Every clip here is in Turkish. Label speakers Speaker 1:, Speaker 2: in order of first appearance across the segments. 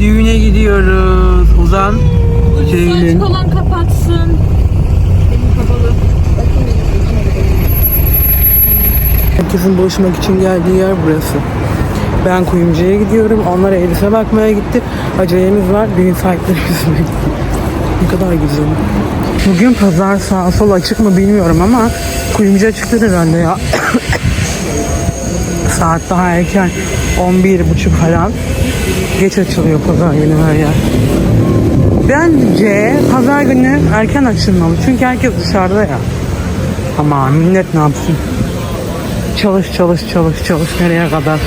Speaker 1: Düğüne gidiyoruz. Ozan, Ceylin.
Speaker 2: Açık olan kapatsın.
Speaker 1: Herkesin buluşmak için geldiği yer burası. Ben kuyumcuya gidiyorum. Onlar elbise bakmaya gitti. Acelemiz var. Düğün sahiplerimiz bekliyor. Ne kadar güzel. Bugün pazar sağ sol açık mı bilmiyorum ama kuyumcu açıktır herhalde ya. Saat daha erken. 11.30 falan. Geç açılıyor pazar günü her yer. Bence pazar günü erken açılmalı. Çünkü herkes dışarıda ya. Ama millet ne yapsın? Çalış çalış çalış çalış nereye kadar?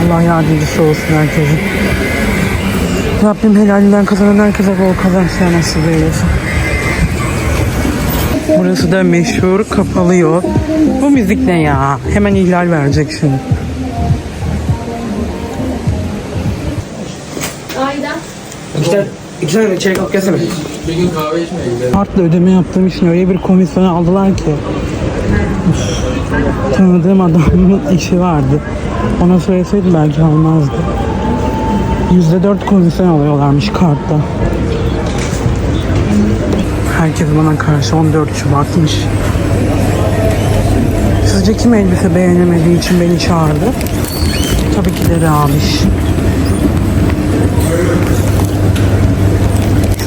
Speaker 1: Allah yardımcısı olsun herkesin. Rabbim helalinden kazanan herkese bol kazançlar nasip eylesin. Burası da meşhur kapalı yol. Bu müzik ne ya? Hemen ihlal verecek şimdi.
Speaker 3: Tane, iki tane çeyrek alıp gelsene.
Speaker 1: Kartla ödeme yaptığım için öyle bir komisyon aldılar ki. Üf. Tanıdığım adamın işi vardı. Ona söyleseydim belki almazdı. Yüzde dört komisyon alıyorlarmış kartta. Herkes bana karşı 14 Şubat'mış. Sizce kim elbise beğenemediği için beni çağırdı? Tabii ki de Rabiş.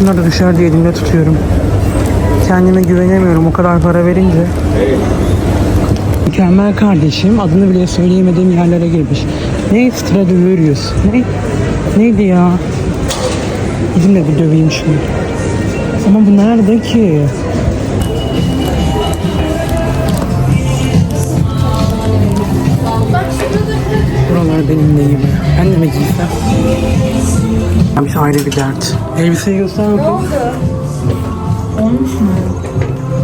Speaker 1: Şunları da dışarıda elimde tutuyorum. Kendime güvenemiyorum o kadar para verince. Mükemmel kardeşim adını bile söyleyemediğim yerlere girmiş. Ne Stradivarius? Ne? Neydi ya? Gidin de bir döveyim şunu. Ama bu nerede ki? Buralar benim neyim? Ben de mi giysem? Bir ayrı bir dert. Elbiseyi göster bakayım.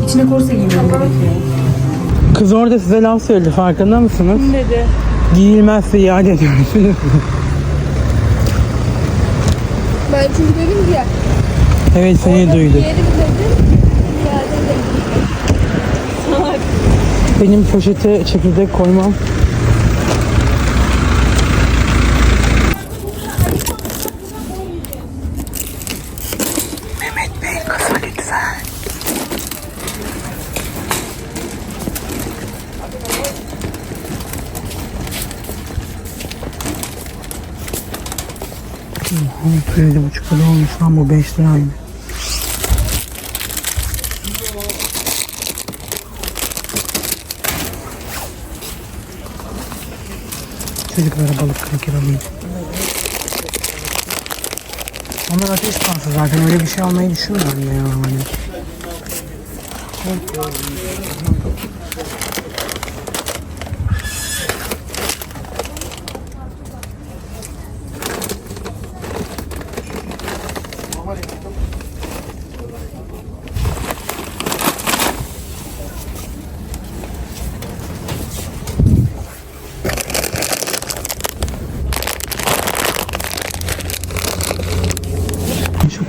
Speaker 2: İçine korse giymem gerekiyor.
Speaker 1: Kız orada size laf söyledi farkında mısınız?
Speaker 2: Ne dedi?
Speaker 1: Giyilmezse iade ediyoruz.
Speaker 4: Ben çünkü dedim ki
Speaker 1: evet seni duydum.
Speaker 4: yerim dedim. İade dedim.
Speaker 1: Benim poşete çekirdek koymam. Kredi buçuk lira olmuş lan bu 5 liraydı. Çocuklara balık kraker alayım. Onlar ateş pahası zaten öyle bir şey almayı düşünmüyorum ya yani.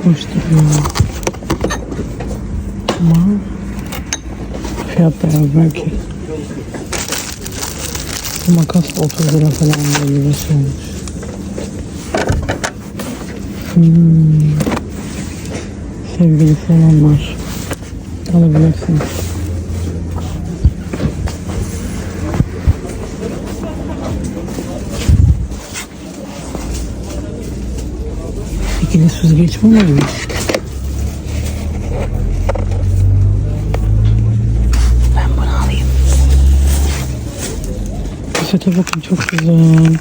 Speaker 1: Duruyor. Ama fiyat da yazmıyor ki. Bu makas da 30 lira falan böyle bir olmuş. Hmm. Sevgilisi olanlar alabilirsiniz. İkili süzgeç mi var mı? Ben bunu alayım. Bu sete bakın çok güzel.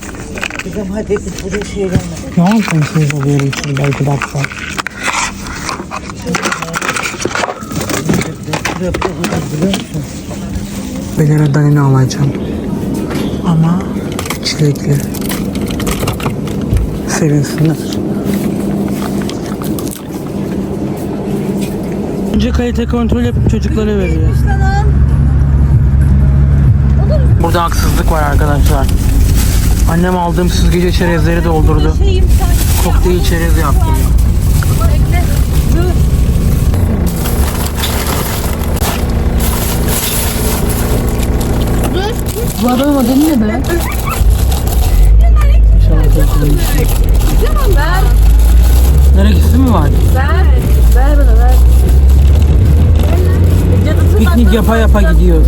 Speaker 5: Kızım hadi biz buraya şey gelme.
Speaker 1: Ne yaparsınız alıyorum şimdi belki baksa. Belera dalini alacağım. Ama çilekli. Sevinsinler. Önce kalite kontrol yapıp çocuklara veriyor. Burada haksızlık var arkadaşlar. Annem aldığım süzgece çerezleri doldurdu. Kokteyl çerez yaptı.
Speaker 2: Bu adamın adı ne be?
Speaker 1: İnşallah Neresi mi var?
Speaker 2: Ver. Ver bana ver.
Speaker 1: Piknik yapa yapa gidiyoruz.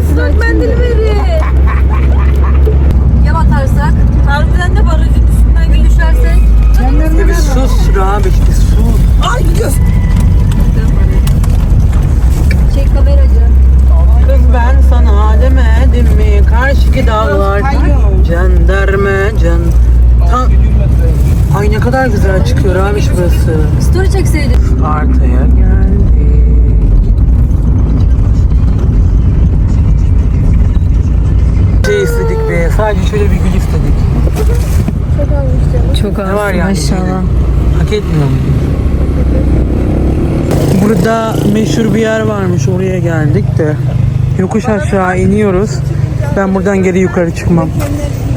Speaker 2: Islak mendil verin. Ya batarsak? Harbiden de barajın üstünden gel düşersek?
Speaker 1: Bir sus abi bir sus.
Speaker 2: Şey kameracı.
Speaker 1: Kız ben sana demedim mi karşıki dağlar Cenderme can Ta- Ay ne kadar güzel abi burası?
Speaker 2: Story çekseydin.
Speaker 1: Sparta'ya geldik. Şey istedik be. Sadece şöyle bir gül istedik.
Speaker 4: Çok almıştım.
Speaker 2: Çok
Speaker 1: Ne var yani Hak etmiyor mu? Burada meşhur bir yer varmış. Oraya geldik de. Yokuş aşağı iniyoruz. Ben buradan geri yukarı çıkmam.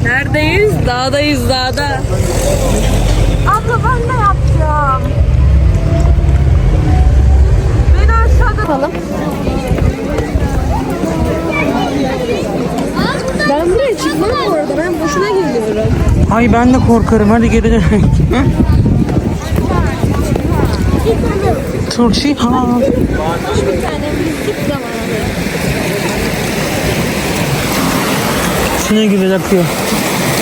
Speaker 2: Neredeyiz? Dağdayız dağda. Abla ben de
Speaker 4: Yapalım. Ben buraya çıkmam bu arada. Ben boşuna geliyorum.
Speaker 1: Ay ben de korkarım. Hadi geri dönelim. Turşi ha.
Speaker 4: Bir tane müzik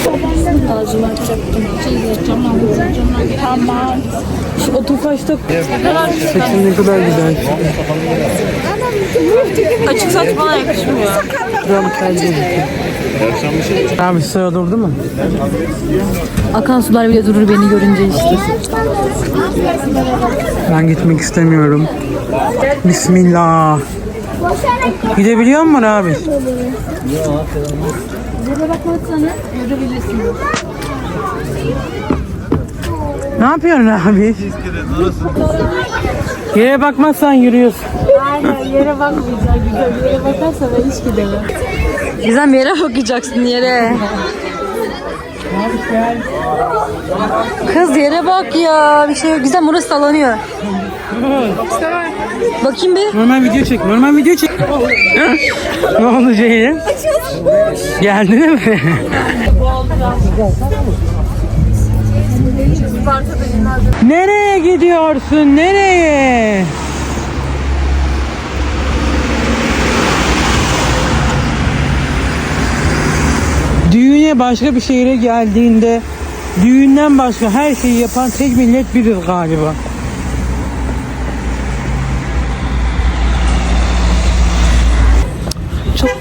Speaker 4: zamanı.
Speaker 1: Şuna güzel akıyor.
Speaker 4: Ağzımı açacaktım. Tamam.
Speaker 1: Şu saçın ne kadar güzel.
Speaker 2: açık saç bana yakışmıyor.
Speaker 1: Gram tercih Abi sıra durdu mu?
Speaker 2: Akan sular bile durur beni görünce işte.
Speaker 1: Ben gitmek istemiyorum. Bismillah. Gidebiliyor musun abi?
Speaker 2: Burada bakmazsanız görebilirsiniz.
Speaker 1: Ne yapıyorsun abi? Yere bakmazsan yürüyorsun.
Speaker 2: Aynen yere bakmayacağım güzel. Yere bakarsan ben hiç gidemem. Gizem yere bakacaksın yere. Kız yere bak ya. Bir şey yok. Gizem burası sallanıyor. Bakayım bir.
Speaker 1: Normal video çek. Normal video çek. ne oldu Ceylin? Geldin mi? Nereye gidiyorsun? Nereye? Düğüne başka bir şehire geldiğinde düğünden başka her şeyi yapan tek millet biriz galiba. Çok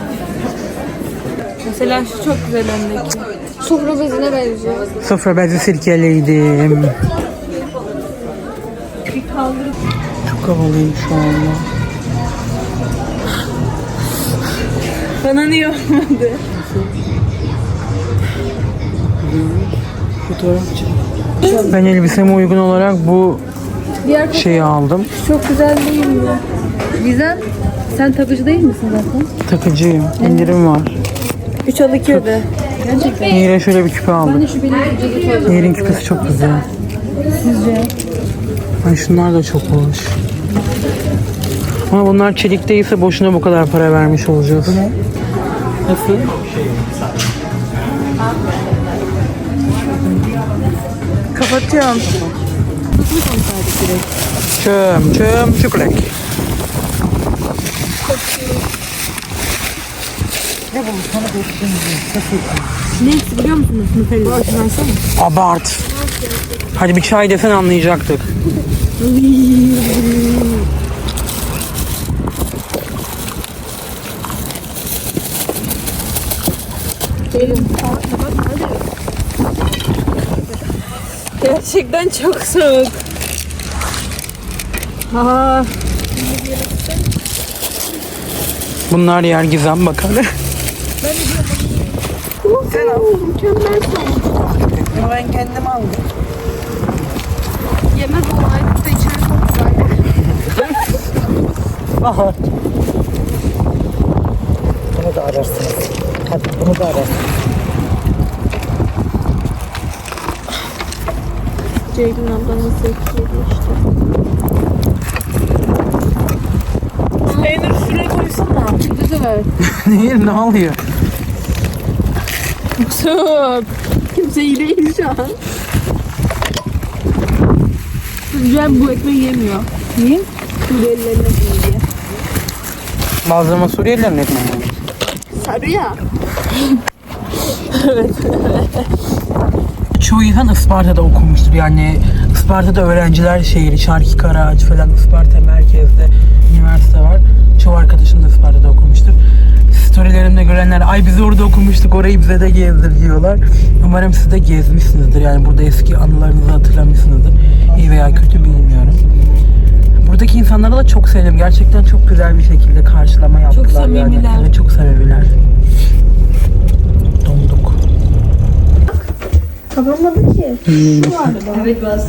Speaker 2: Mesela şu çok güzel öndeki.
Speaker 4: Sofra bezine benziyor.
Speaker 1: Sofra bezi sirkeliydim. Çok havalıyım şu anda.
Speaker 2: Bana niye olmadı?
Speaker 1: Fotoğraf çek. Ben elbiseme uygun olarak bu
Speaker 2: Diğer
Speaker 1: şeyi aldım.
Speaker 2: çok güzel değil mi? Gizem sen takıcı değil misin zaten?
Speaker 1: Takıcıyım. İndirim var.
Speaker 2: 3 al 2 öde. Gerçekten.
Speaker 1: Nehir'e şöyle bir küpe aldım. Nehir'in küpesi çok güzel.
Speaker 2: Sizce?
Speaker 1: Ay şunlar da çok hoş. Ama bunlar çelik değilse boşuna bu kadar para vermiş olacağız. Nasıl? Kapatıyorum. Çöm, çöm, çöplek.
Speaker 2: Ne eksi biliyor musunuz? Nutella.
Speaker 1: Abart. Hadi bir çay desen anlayacaktık.
Speaker 2: Gerçekten çok soğuk. Aa.
Speaker 1: Bunlar yer gizem bakalım.
Speaker 4: Sen al. Mükemmel son.
Speaker 1: Ben kendim aldım.
Speaker 4: Yemez olaydı da içeri güzel.
Speaker 1: Aha.
Speaker 5: Bunu da ararsınız. Hadi bunu da ararsınız.
Speaker 4: Ceylin ablanın zevkleri işte. Peynir şuraya koysana. Güzel.
Speaker 1: Niye ne oluyor?
Speaker 4: Çok. Kimse iyi değil şu an. Güzel bu ekmeği yemiyor. Niye? Suriyelilerine diye.
Speaker 1: Bazlama Suriyelilerin ekmeği.
Speaker 4: Sarı ya.
Speaker 1: Çoğu insan Isparta'da okumuştur. Yani Isparta'da öğrenciler şehri, Şarkı Karaağaç falan Isparta merkezde üniversite var. Çoğu arkadaşım da Isparta'da okumuştur. Storylerimde görenler ay biz orada okumuştuk orayı bize de gezdir diyorlar. Umarım siz de gezmişsinizdir. Yani burada eski anılarınızı hatırlamışsınızdır. İyi veya kötü bilmiyorum. Buradaki insanları da çok sevdim. Gerçekten çok güzel bir şekilde karşılama yaptılar.
Speaker 4: Çok samimiler.
Speaker 1: Yani. Evet, çok samimiler. Donduk.
Speaker 4: Kapanmadı ki.
Speaker 2: Evet bas.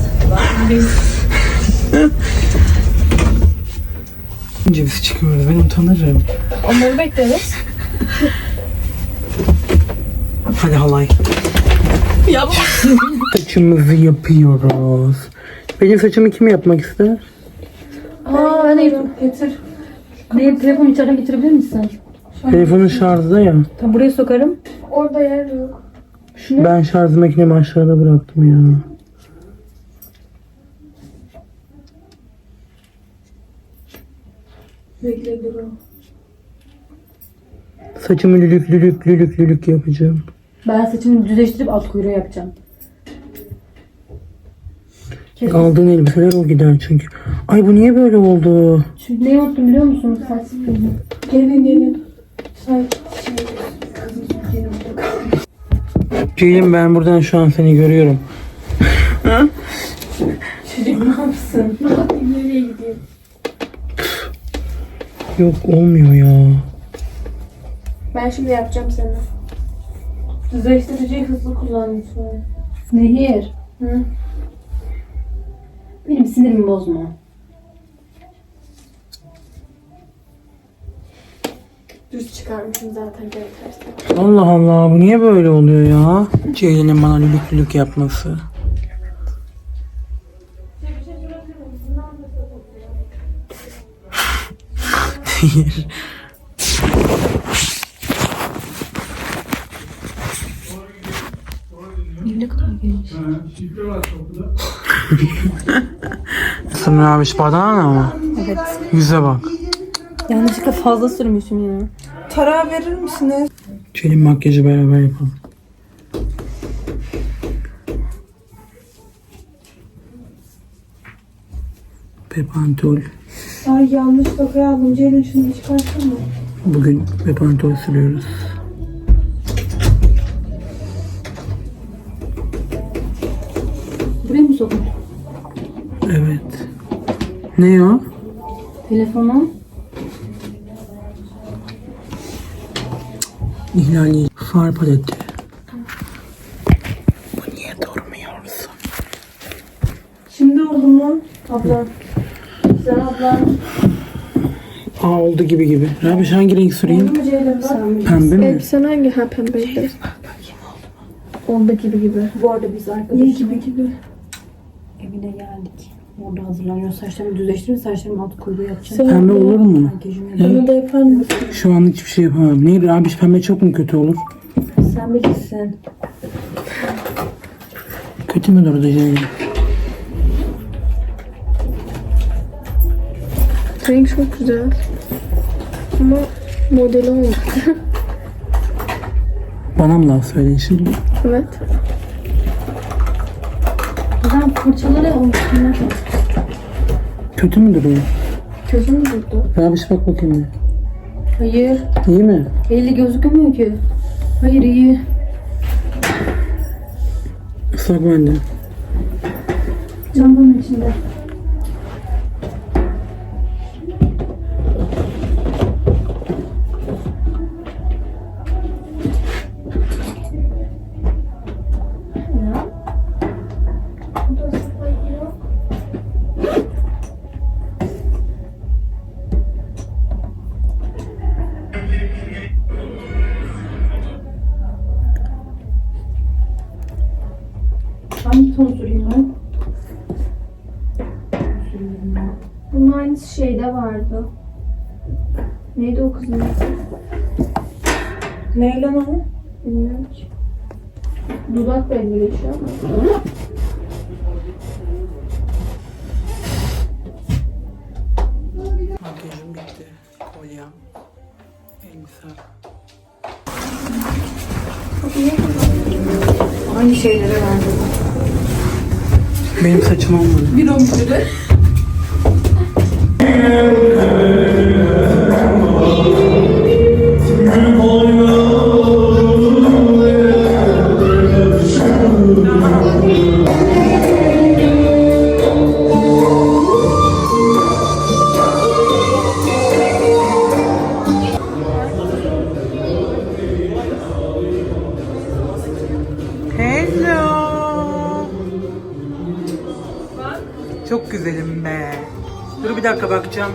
Speaker 1: Önce biz çıkıyoruz. Ben utanırım.
Speaker 4: Onları bekleriz.
Speaker 1: Hadi halay.
Speaker 4: Yap.
Speaker 1: Saçımızı yapıyoruz. Benim saçımı kim yapmak ister?
Speaker 2: Aa ben de getir. Ne telefonu içeriden getirebilir misin?
Speaker 1: Telefonun şarjda ya.
Speaker 2: Tam buraya sokarım.
Speaker 4: Orada yer yok.
Speaker 1: Ben şarj makinemi aşağıda bıraktım ya.
Speaker 4: Bekle dur.
Speaker 1: Saçımı lülük lülük lülük lülük yapacağım.
Speaker 2: Ben saçımı düzleştirip alt kuyruğu yapacağım.
Speaker 1: Aldığın elbiseler o gider çünkü. Ay bu niye böyle oldu?
Speaker 2: Çünkü neyi unuttum biliyor musun? Saç.
Speaker 4: Gelin gelin.
Speaker 1: Ceylin ben buradan şu an seni görüyorum.
Speaker 4: Nereye gideyim?
Speaker 1: Yok olmuyor ya.
Speaker 4: Ben şimdi yapacağım seni. Düzleştiriciyi hızlı kullan lütfen.
Speaker 2: Nehir.
Speaker 4: Hı?
Speaker 2: Benim sinirimi bozma.
Speaker 4: Düz çıkarmışım zaten geri tersten.
Speaker 1: Allah Allah bu niye böyle oluyor ya? Ceylin'in bana lülük lülük yapması. Hayır.
Speaker 2: Ne kadar geniş.
Speaker 1: Sımır abi badana mı?
Speaker 2: Evet.
Speaker 1: Yüze bak.
Speaker 2: Yanlışlıkla fazla sürmüşüm ya.
Speaker 5: Tarağı verir misiniz?
Speaker 1: Ceylin makyajı beraber yapalım. Pepantol.
Speaker 4: Ay yanlış tokayı aldım. Ceylin şunu çıkarsana.
Speaker 1: Bugün pepantol sürüyoruz. Ne o?
Speaker 2: Telefonu.
Speaker 1: İhlali far paleti. Bu niye durmuyorsun?
Speaker 4: Şimdi oldu mu? Abla. Güzel abla.
Speaker 1: Aa oldu gibi gibi. Abi hangi renk süreyim?
Speaker 4: Oldu mu Ceylin bak?
Speaker 1: Pembe mi?
Speaker 4: Elbisen hangi? Ha pembeydi. Oldu gibi gibi.
Speaker 2: Bu arada biz
Speaker 4: İyi
Speaker 2: arkadaşlar
Speaker 4: gibi gibi.
Speaker 2: evine geldik. Orada hazırlanıyor. Saçlarımı düzleştirip saçlarımı alt kuyruğu yapacağım.
Speaker 1: Pembe olur mu?
Speaker 2: Makyajımı yapacağım.
Speaker 4: Bana da yapar mısın?
Speaker 1: Şu an hiçbir şey yapamam. Neydi abi pembe çok mu kötü olur?
Speaker 2: Sen bilirsin.
Speaker 1: Kötü mü durdu Ceylin?
Speaker 4: Renk çok güzel. Ama modeli olmadı.
Speaker 1: Bana mı laf söyledin şimdi?
Speaker 4: evet.
Speaker 2: Fırçaları olmuşsunlar.
Speaker 1: Kötü mü duruyor?
Speaker 4: Gözüm durdu.
Speaker 1: Abi bak bakayım bir.
Speaker 2: Hayır.
Speaker 1: İyi mi?
Speaker 2: Belli gözükmüyor ki. Hayır iyi.
Speaker 1: Islak bende.
Speaker 2: Çantanın içinde. Bir ton süreyim ben.
Speaker 4: Bunun aynısı şeyde vardı. Neydi o kızın ismi?
Speaker 5: Neyle ne o?
Speaker 4: Bilmiyorum ki. Dudak belli geçiyor ama.
Speaker 1: Makyajım bitti.
Speaker 2: Aynı şeylere verdim.
Speaker 1: Benim saçım olmadı.
Speaker 4: Bir on lira.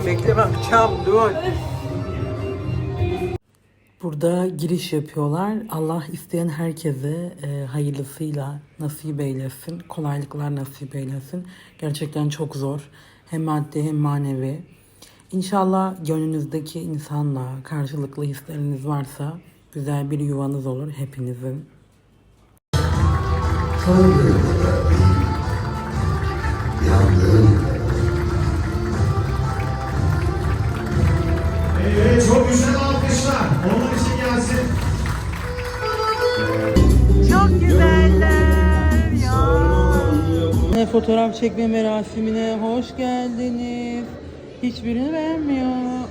Speaker 1: Dakika bakacağım. Bekle bakacağım. Dur. Burada giriş yapıyorlar. Allah isteyen herkese e, hayırlısıyla nasip eylesin. Kolaylıklar nasip eylesin. Gerçekten çok zor. Hem maddi hem manevi. İnşallah gönlünüzdeki insanla karşılıklı hisleriniz varsa güzel bir yuvanız olur hepinizin.
Speaker 6: Evet,
Speaker 1: Fotoğraf çekme merasimine hoş geldiniz. Hiçbirini beğenmiyor.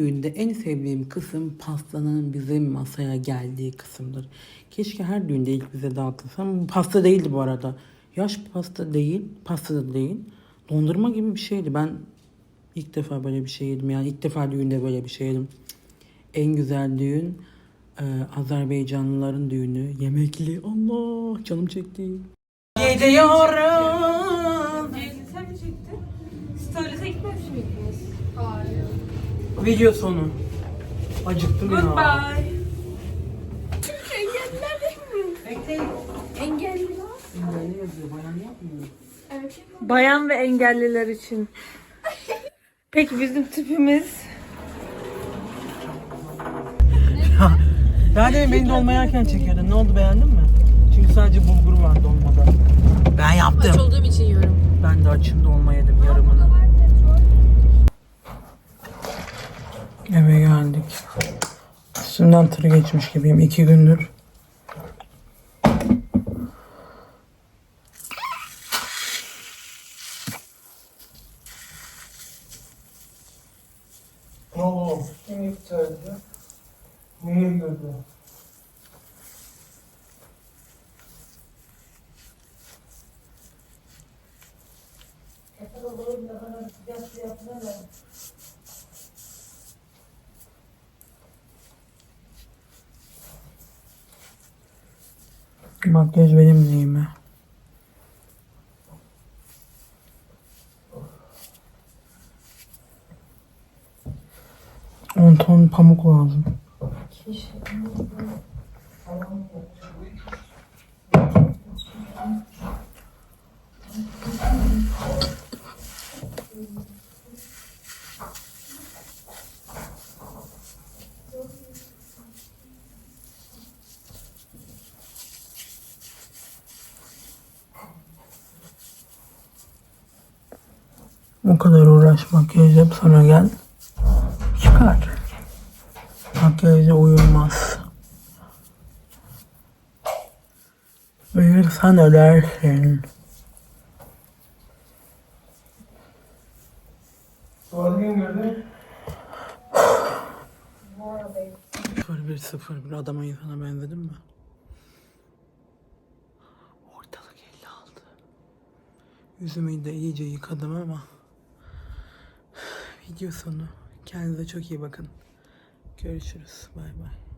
Speaker 1: Düğünde en sevdiğim kısım pastanın bizim masaya geldiği kısımdır. Keşke her düğünde ilk bize dağıtılsa ama bu pasta değildi bu arada. Yaş pasta değil, pasta da değil. Dondurma gibi bir şeydi. Ben ilk defa böyle bir şey yedim. Yani ilk defa düğünde böyle bir şey yedim. En güzel düğün e, Azerbaycanlıların düğünü. Yemekli. Allah canım çekti. Gidiyorum.
Speaker 2: Sen mi çektin? Story'se gitmemiş miydiniz? Hayır.
Speaker 1: Video sonu. Acıktım ya.
Speaker 2: Goodbye.
Speaker 1: Engelli yazıyor. Bayan yapmıyor.
Speaker 2: Bayan ve engelliler için. Peki bizim tipimiz?
Speaker 1: Daha demin beni dolma yerken çekiyordun. Ne oldu beğendin mi? Çünkü sadece bulgur var dolmada. Ben yaptım.
Speaker 2: Aç olduğum için yiyorum.
Speaker 1: Ben de açım dolma yedim yarımını. Eve geldik. Üstünden tır geçmiş gibiyim iki gündür.
Speaker 3: Oo, kim yükseldi? Niye girdi?
Speaker 1: Makyaj benim neyime. On ton pamuk lazım. O kadar uğraş makyaj yap sonra gel. Çıkar. Makyajla uyulmaz. Uyursan. Sıfır bir sıfır bir adama insana benzedim mi? Ortalık elli aldı. Yüzümü de iyice yıkadım ama video sonu. Kendinize çok iyi bakın. Görüşürüz. Bay bay.